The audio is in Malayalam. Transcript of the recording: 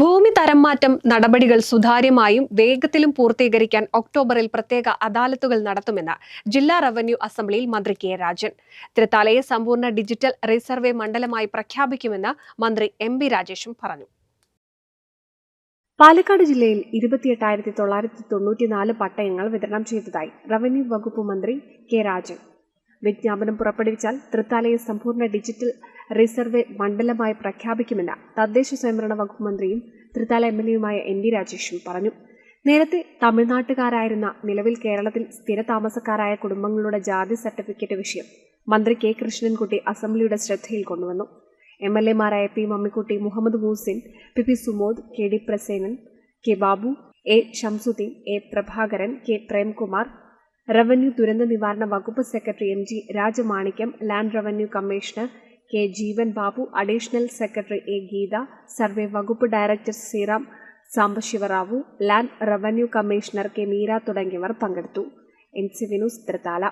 ഭൂമി തരംമാറ്റം നടപടികൾ സുതാര്യമായും വേഗത്തിലും പൂർത്തീകരിക്കാൻ ഒക്ടോബറിൽ പ്രത്യേക അദാലത്തുകൾ നടത്തുമെന്ന് ജില്ലാ റവന്യൂ അസംബ്ലിയിൽ മന്ത്രി കെ രാജൻ. തിരുത്താലയെ സമ്പൂർണ ഡിജിറ്റൽ റിസർവേ മണ്ഡലമായി പ്രഖ്യാപിക്കുമെന്ന് മന്ത്രി എം ബി രാജേഷും പറഞ്ഞു. പാലക്കാട് ജില്ലയിൽ ഇരുപത്തിയെട്ടായിരത്തി തൊള്ളായിരത്തി തൊണ്ണൂറ്റിനാല് പട്ടയങ്ങൾ വിതരണം ചെയ്തതായി റവന്യൂ വകുപ്പ് മന്ത്രി കെ രാജൻ. വിജ്ഞാപനം പുറപ്പെടുവിച്ചാൽ തൃത്താലയെ സമ്പൂർണ ഡിജിറ്റൽ റിസർവേ മണ്ഡലമായി പ്രഖ്യാപിക്കുമെന്ന് തദ്ദേശ സ്വയംഭരണ വകുപ്പ് മന്ത്രിയും തൃത്താല എം എൽ എയുമായ എൻ ഡി രാജേഷും പറഞ്ഞു. നേരത്തെ തമിഴ്നാട്ടുകാരായിരുന്ന നിലവിൽ കേരളത്തിൽ സ്ഥിര താമസക്കാരായ കുടുംബങ്ങളുടെ ജാതി സർട്ടിഫിക്കറ്റ് വിഷയം മന്ത്രി കെ കൃഷ്ണൻകുട്ടി അസംബ്ലിയുടെ ശ്രദ്ധയിൽ കൊണ്ടുവന്നു. M L എമാരായ P Mammikutty Muhammad Moosin P P Sumod K D Prasenan K Babu A Shamsuddin A Prabhakaran K Premkumar revenue ദുരന്ത നിവാരണ വകുപ്പ് secretary M G Rajamanickam land revenue commissioner K Jeevan Babu additional secretary A Geetha survey വകുപ്പ് director Sreeram Sambasivarao land revenue commissioner K Meera തുടങ്ങിയവർ പങ്കെടുത്തു. N C വിനൂസ് Thrithala